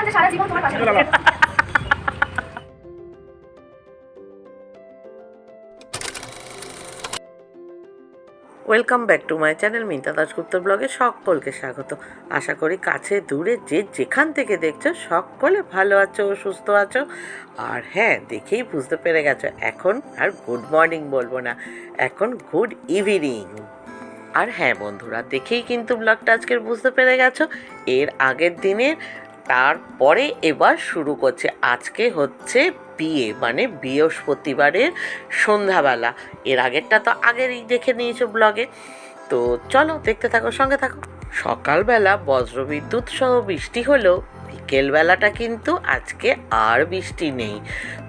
আছে সারা জীবন তোমার পাশে থাকবে। Welcome back to my channel Minta Dasgupta ব্লগে সকলকে স্বাগত। আশা করি কাছে দূরে যে যেখান থেকে দেখছ সকলে ভালো আছো সুস্থ আছো। আর হ্যাঁ দেখেই বুঝতে পেরে গেছো এখন আর গুড মর্নিং বলব না এখন গুড ইভিনিং আর হ্যাঁ বন্ধুরা দেখেই কিন্তু ব্লগটা আজকের বুঝতে পেরে গেছো এর আগের দিনের তারপরে এবার শুরু করছে। আজকে হচ্ছে বিয়ে মানে বৃহস্পতিবারের সন্ধ্যাবেলা। এর আগেরটা তো আগেরই দেখে নিয়েছো ব্লগে। তো চলো দেখতে থাকো, সঙ্গে থাকো। সকালবেলা বজ্রবিদ্যুৎ সহ বৃষ্টি হলেও বিকেলবেলাটা কিন্তু আজকে আর বৃষ্টি নেই।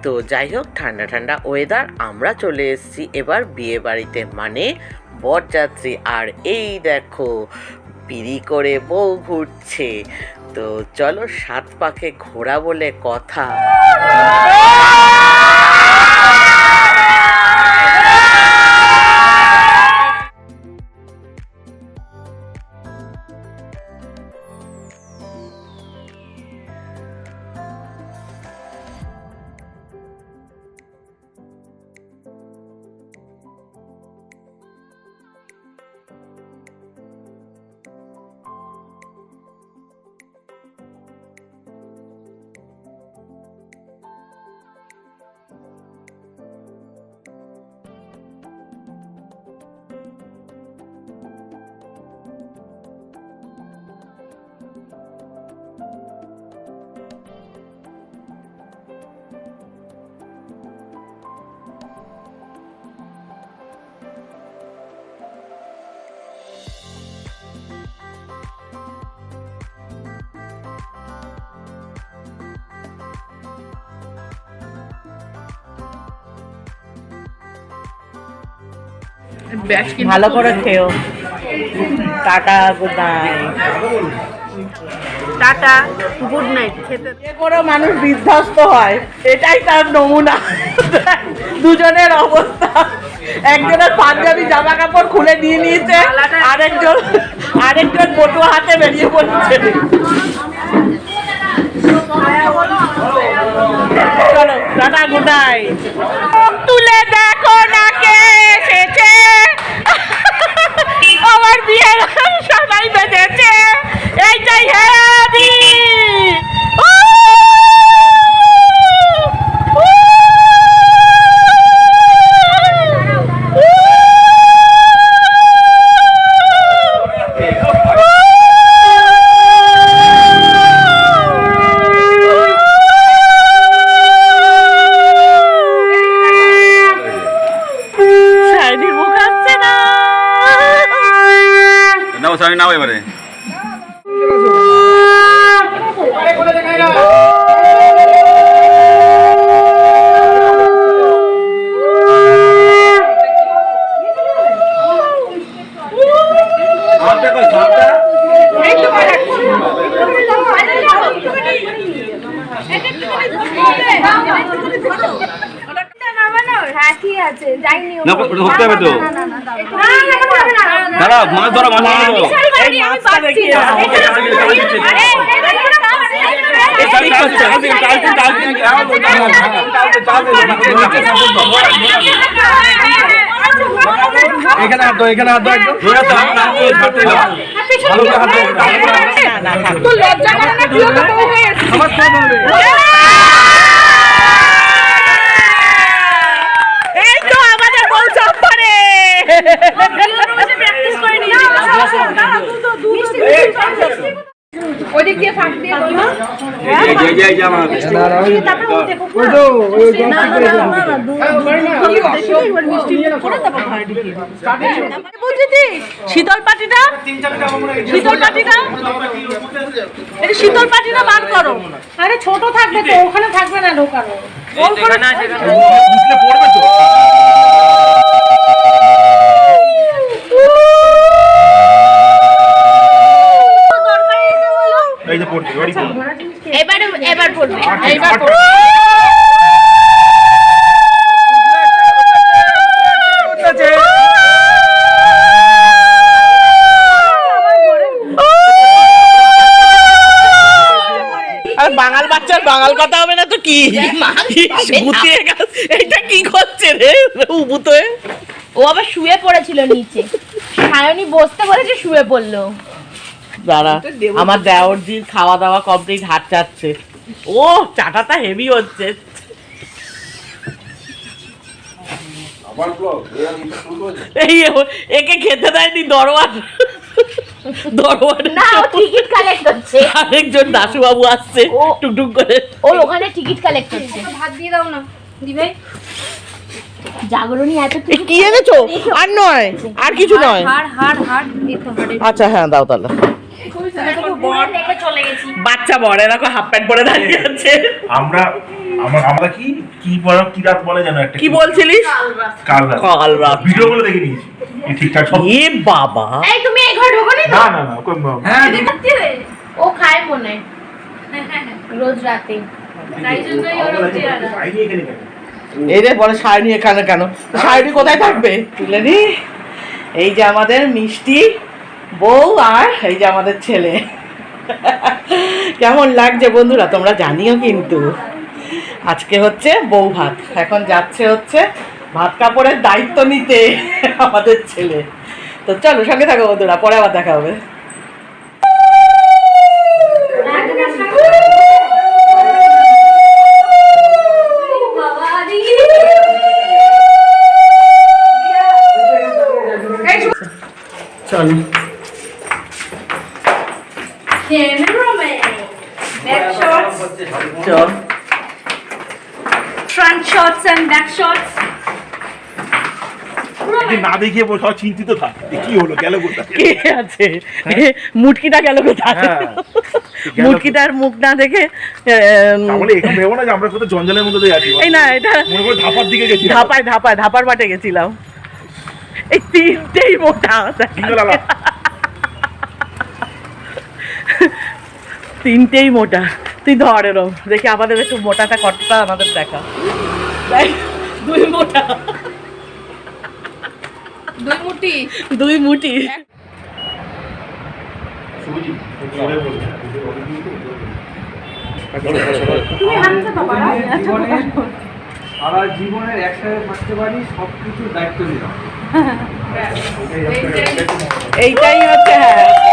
তো যাই হোক, ঠান্ডা ঠান্ডা ওয়েদার আমরা চলে এসেছি এবার বিয়ে বাড়িতে মানে বরযাত্রী। আর এই দেখো, পিড়ি করে বউ ঘুরছে। তো চলো সাত পাকে ঘোরা বলে কথা। ভালো করে খেও। Tata good night tata good night খেতে। কোনো মানুষ বিধ্বস্ত হয় এটাই তার নমুনা। দুজনের অবস্থা। একজনের পাঞ্জাবি জামা কাপড় খুলে নিয়ে নিয়েছে আরেকজন আরেকজন বটুয়া হাতে বেরিয়ে পড়ছে। চলো টাটা গুড নাইট তুলে দেখো না এসেছে। নাও শাড়ি নাও এবারে হ্যাঁ ঠিক আছে যাইনি না, ধরতে হবে তো। না না না না হবে না দাঁড়াও মাছ ধরো মাছ ধরো বিশাল বাড়ি, আমি মাছটা পারছি দেখিয়ে না। দাও। আরে, এই শাড়ি কাটছে, টালছে, টালছে, টালছে, এখানে হাত দাও এখানে হাত দাও একদম ধরে তো হাত নাও, ধরতে দাও। ভালো করে হাত দাও, ভালো করে হাত দাও। না না থাক। তোর লজ্জা করে না তুইও তো বউ হয়ে গেছিস। আমার তো বলবে এই তো আমাদের বউ চম্পারে প্র্যাকটিস করে নিয়ে ওদিক দিয়ে ফাঁক দিয়ে বলো এই যে, এই যে, এই যে আমার হাতে। ওই তো ওই গল্প করে দাও। শীতল পাটিটা শীতল পাটিটা এটা শীতল পাটিটা বার করো। আরে ছোট থাকবে তো ওখানে থাকবে না ঢোকানো উঠলে পড়বে তো। এবার এবার পড়বে এইবার আর বাঙাল বাচ্চার বাঙাল কথা হবে না তো কি? গেল এটা কি করছে রে? উবুত ও আবার শুয়ে পড়েছিল নিচে। সায়নী বসতে বলেছে শুয়ে পড়ল। দাঁড়া। আমার দেওরজির খাওয়া দাওয়া কমপ্লিট হাত চাচ্ছে ও চাটাটা হেভি হচ্ছে। এই একে খেতে দেয়নি না টিকিট কালেক্ট আরেকজন আসছে টুকটুক করে। ও ওখানে টিকিট কালেক্ট করছে ভাত দিয়ে দাও না দিবে? জাগরণী এত এ, কি এনেছো? আর নয় আর কিছু নয়? হাড় হাড় হাড় আচ্ছা হ্যাঁ দাও তাহলে। বাচ্চা বড় এরকম হাফ প্যান্ট পরে দাঁড়িয়ে আছে। আমরা আমরা আমরা কি কি বলে কি রাত বলে জানো একটা কি বলছিলিস? কাল রাত। কাল রাত। ভিডিও গুলো দেখে নিয়েছি। এই ঠিকঠাক সব এ বাবা। এই তুমি এই ঘরে ঢোকো নি না না না ওকে হ্যাঁ ও খায় মনে। হয়। রোজ রাতে। তাই জন্যই ওর কেন? এই রে বলে শাড়ি এখানে কেন? শাড়ি কোথায় থাকবে? তুলে নি। এই যে আমাদের মিষ্টি বউ আর এই যে আমাদের ছেলে। কেমন লাগছে বন্ধুরা? তোমরা জানিও কিন্তু। আজকে হচ্ছে বউ ভাত। এখন যাচ্ছে হচ্ছে ভাত কাপড়ের দায়িত্ব নিতে আমাদের ছেলে। তো চলো সঙ্গে থাকো বন্ধুরা, পরে আবার দেখা হবে। চল front shots and back shots একে না দেখিয়ে চিন্তিত থাক। এ কি হলো? গেল কোথায়? কে আছে? মুটকিটা গেল কোথায়? হ্যাঁ। গেল মুটকিটার মুখ না দেখে তাহলে এখন ভেবো না যে আমরা কোথাও জঞ্জালের মধ্যে দিয়ে আছি। এই না এটা মনে করে ধাপার দিকে গেছি। ধাপায় ধাপায় ধাপার বাটে গেছিলাম। এই তিনটেই মোটা কি তিনটেই মোটা। তুই ধর এরম দেখি আমাদের একটু মোটাটা কতটা আমাদের দেখা। দুই মোটা। দুই মুঠি দুই মুটি। সারা জীবনের একসাথে থাকতে পারি দায়িত্ব নিলাম। এইটাই হচ্ছে হ্যাঁ।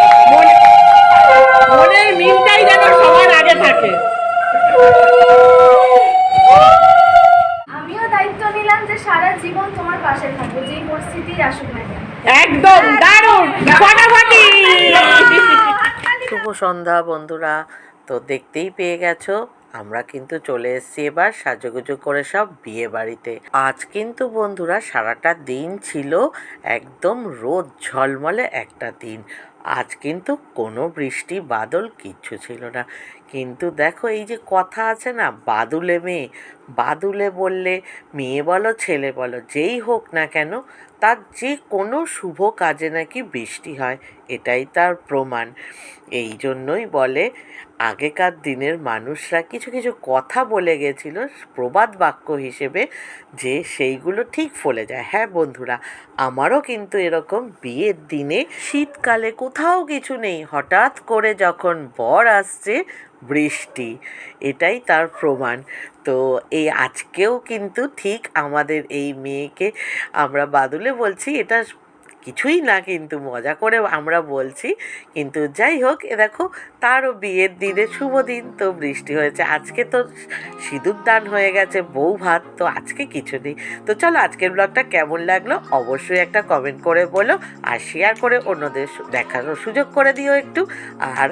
মিলটাই যেন সবার আগে থাকে। আমিও দায়িত্ব নিলাম যে সারা জীবন তোমার পাশে থাকব যেই পরিস্থিতি আসুক না একদম দারুণ ফাটাফাটি শুভ সন্ধ্যা বন্ধুরা। তো দেখতেই পেয়ে গেছো আমরা কিন্তু চলে এসেছি এবার সাজুগুজু করে সব বিয়ে বাড়িতে। আজ কিন্তু বন্ধুরা সারাটা দিন ছিল একদম রোদ ঝলমলে একটা দিন। আজ কিন্তু কোনো বৃষ্টি, বাদল কিচ্ছু ছিল না। কিন্তু দেখো এই যে কথা আছে না, বাদুলে মেয়ে, বাদুলে বললে মেয়ে বলো, ছেলে বলো, যেই হোক না কেন তার যে কোনো শুভ কাজে নাকি বৃষ্টি হয়, এটাই তার প্রমাণ। এই জন্যই বলে, আগেকার দিনের মানুষরা কিছু কিছু কথা বলে গেছিল প্রবাদ বাক্য হিসেবে যে সেইগুলো ঠিক ফলে যায়। হ্যাঁ বন্ধুরা, আমারও কিন্তু এরকম বিয়ের দিনে শীতকালে কোথাও কিছু নেই। হঠাৎ করে যখন বর আসছে বৃষ্টি, এটাই তার প্রমাণ। তো এই আজকেও কিন্তু ঠিক আমাদের এই মেয়েকে আমরা বাদুলে বলছি, এটা কিছুই না কিন্তু মজা করে আমরা বলছি। কিন্তু যাই হোক, এ দেখো, তারও বিয়ের দিনে শুভ দিন, তো বৃষ্টি হয়েছে। আজকে তো সিঁদুর দান হয়ে গেছে, বউ ভাত, তো আজকে কিছু নেই। তো চলো, আজকের ব্লগটা কেমন লাগল অবশ্যই একটা কমেন্ট করে বলো আর শেয়ার করে অন্যদের দেখানোর সুযোগ করে দিও একটু। আর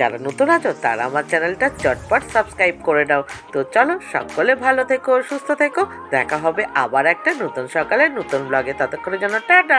যারা নতুন আছো, তারা আমার চ্যানেলটা চটপট সাবস্ক্রাইব করে নাও। তো চলো, সকলে ভালো থেকো, সুস্থ থেকো। দেখা হবে আবার একটা নতুন সকালে নতুন ব্লগে ততক্ষণের জন্য, টাটা!